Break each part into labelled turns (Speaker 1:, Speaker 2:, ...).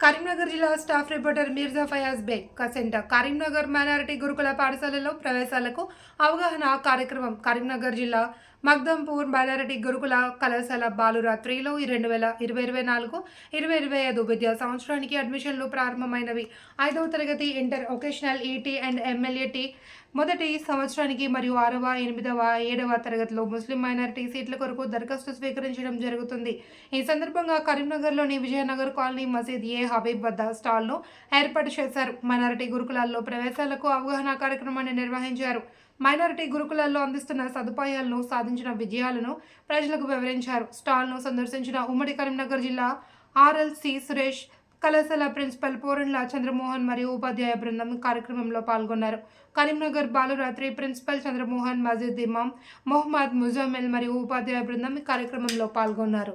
Speaker 1: కరీంనగర్ జిల్లా staff reporter Mirza Fayaz Baig కసెంట. Karimnagar minority గురుకుల పాఠశాలలో ప్రవేశాలకు అవగాహన కార్యక్రమం కరీంనగర్ జిల్లా మగ్దంపూర్ మైనారిటీ గురుకుల కళాశాల బాలురాత్రిలో ఈ రెండు వేల ఇరవై ఇరవై నాలుగు ఇరవై ఇరవై ఐదు విద్యా సంవత్సరానికి అడ్మిషన్లు ప్రారంభమైనవి. ఐదవ తరగతి inter vocational ET and MLT మొదటి సంవత్సరానికి మరియు ఆరవ ఎనిమిదవ ఏడవ తరగతిలో ముస్లిం మైనారిటీ సీట్ల కొరకు దరఖాస్తు స్వీకరించడం జరుగుతుంది. ఈ సందర్భంగా కరీంనగర్లోని విజయనగర్ కాలనీ మసీద్ ఏ హబీబ్ వద్ద స్టాల్ను ఏర్పాటు చేశారు. మైనారిటీ గురుకులాల్లో ప్రవేశాలకు అవగాహన కార్యక్రమాన్ని నిర్వహించారు. మైనారిటీ గురుకులాల్లో అందిస్తున్న సదుపాయాలను సాధించిన విజయాలను ప్రజలకు వివరించారు స్టాల్ను సందర్శించిన ఉమ్మడి కరీంనగర్ జిల్లా ఆర్ఎల్సి సురేష్ కళాశాల ప్రిన్సిపల్ పోరండ్ల చంద్రమోహన్ మరియు ఉపాధ్యాయ బృందం కార్యక్రమంలో పాల్గొన్నారు కరీంనగర్ బాలురాత్రి ప్రిన్సిపల్ చంద్రమోహన్ మజీద్ ఇమాం మొహమ్మద్ ముజామిల్ మరియు ఉపాధ్యాయ బృందం కార్యక్రమంలో పాల్గొన్నారు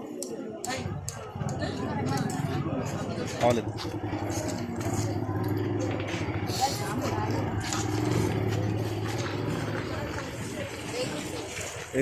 Speaker 2: కావాలి ఏ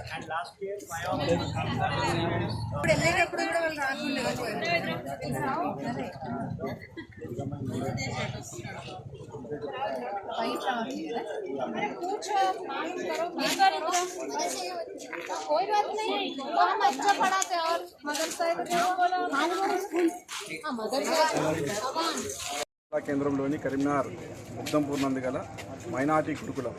Speaker 3: ఇప్పుడు వెళ్ళేటప్పుడు కూడా వాళ్ళు రాకుండా
Speaker 4: कोई बात नहीं वो हम अच्छा पढ़ाते हैं और मदरसा हाँ मदरसा अवान
Speaker 5: జిల్లా కేంద్రంలోని కరీంనగర్ ముగ్ధంపూర్ నందు గల మైనార్టీ గురుకులం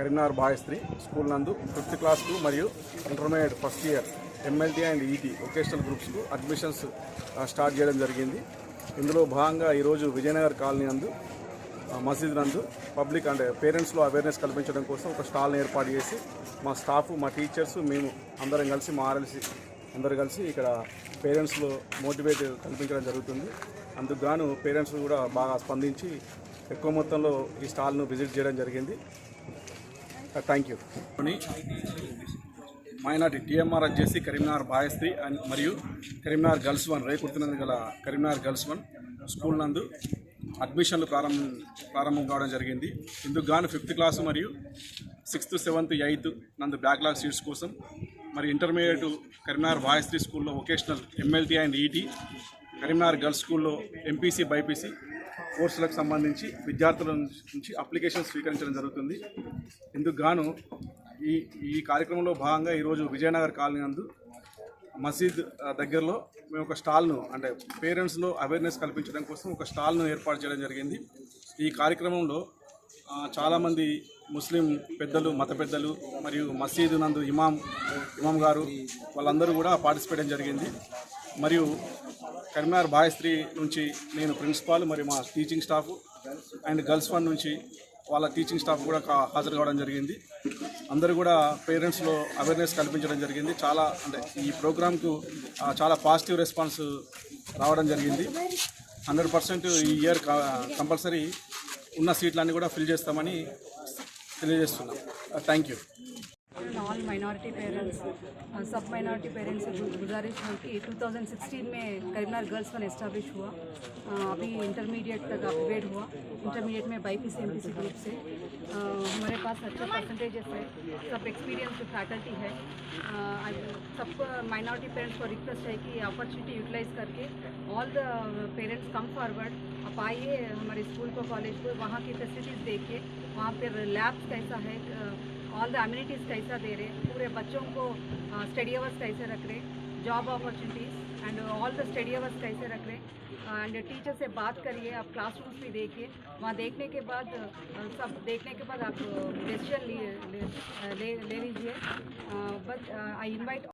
Speaker 5: కరీంనగర్ బాయస్త్రీ స్కూల్ నందు ఫిఫ్త్ క్లాస్కు మరియు intermediate first year MLT and ET vocational గ్రూప్స్కు admissions start చేయడం జరిగింది. ఇందులో భాగంగా ఈరోజు విజయనగర్ కాలనీ నందు మసీద్ నందు పబ్లిక్ అంటే పేరెంట్స్లో అవేర్నెస్ కల్పించడం కోసం ఒక స్టాల్ని ఏర్పాటు చేసి మా స్టాఫ్ మా టీచర్స్ మేము అందరం కలిసి మా ఆర్ఎల్సి అందరు కలిసి ఇక్కడ పేరెంట్స్లో మోటివేట్ కల్పించడం జరుగుతుంది. అందుకు గాను పేరెంట్స్ కూడా బాగా స్పందించి ఎక్కువ మొత్తంలో ఈ స్టాల్ను విజిట్ చేయడం జరిగింది. Uh, thank you minority TMR వచ్చేసి కరీంనగర్ బాయస్త్రీ అండ్ మరియు కరీంనగర్ గర్ల్స్ వన్ రేకుర్తినందు గల కరీంనగర్ గర్ల్స్ వన్ స్కూల్ నందు అడ్మిషన్లు ప్రారంభం ప్రారంభం కావడం జరిగింది. ఇందుకు గాను ఫిఫ్త్ క్లాస్ మరియు సిక్స్త్ సెవెంత్ ఎయిత్ నందు బ్యాక్లాగ్ సీట్స్ కోసం మరి ఇంటర్మీడియట్ కరీంనగర్ బాయస్త్రీ స్కూల్లో vocational MLT and ET Karimnagar girls స్కూల్లో ఎంపీసీ బైపీసీ కోర్సులకు సంబంధించి విద్యార్థుల నుంచి అప్లికేషన్ స్వీకరించడం జరుగుతుంది. ఇందుకు గాను ఈ ఈ కార్యక్రమంలో భాగంగా ఈరోజు విజయనగర్ కాలనీ నందు మసీద్ దగ్గరలో మేము ఒక స్టాల్ను అంటే పేరెంట్స్లో అవేర్నెస్ కల్పించడం కోసం ఒక స్టాల్ను ఏర్పాటు చేయడం జరిగింది. ఈ కార్యక్రమంలో చాలామంది ముస్లిం పెద్దలు మత పెద్దలు మరియు మసీదు నందు ఇమాం ఇమాం గారు వాళ్ళందరూ కూడా పార్టిసిపేట్ జరిగింది. మరియు కరీంనగర్ బాయ్స్ త్రీ నుంచి నేను ప్రిన్సిపాల్ మరియు మా teaching staff and girls one నుంచి వాళ్ళ టీచింగ్ స్టాఫ్ కూడా హాజరు కావడం జరిగింది. అందరూ కూడా పేరెంట్స్లో అవేర్నెస్ కల్పించడం జరిగింది. చాలా అంటే ఈ ప్రోగ్రామ్కు చాలా పాజిటివ్ రెస్పాన్స్ రావడం జరిగింది. హండ్రెడ్ పర్సెంట్ ఈ ఇయర్ కంపల్సరీ ఉన్న సీట్లన్నీ కూడా ఫిల్ చేస్తామని తెలియజేస్తున్నాం. Thank you.
Speaker 2: All minority parents सब माइनॉरिटी पेरेंट्स से गुजारिश है कि 2016 में करीमनगर गर्ल्स वन इस्टेब्लिश हुआ। अभी इंटरमीडिएट तक अपग्रेड हुआ। इंटरमीडिएट में BiPC M P C. Group से हमारे पास अच्छे परसेंटेजेस है। सब एक्सपीरियंस फैकल्टी है। सब माइनॉरिटी पेरेंट्स को रिक्वेस्ट है कि अपॉर्चुनिटी यूटिलाइज करके all the parents come forward आप आइए हमारे स्कूल को कॉलेज को, वहाँ की फैसिलिटीज़ देखिए वहाँ पर लैब्स कैसा है ऑल द अम्यूनिटीज़ कैसा दे रहे हैं। पूरे बच्चों को स्टडी अवर्स कैसे रख रहे हैं। Job opportunities and all the study hours कैसे रख रहे हैं। एंड टीचर से बात करिए, आप क्लासरूम्स भी देखिए। वहाँ देखने के बाद सब देखने के बाद आप डिसीज़न ले लीजिए। But I invite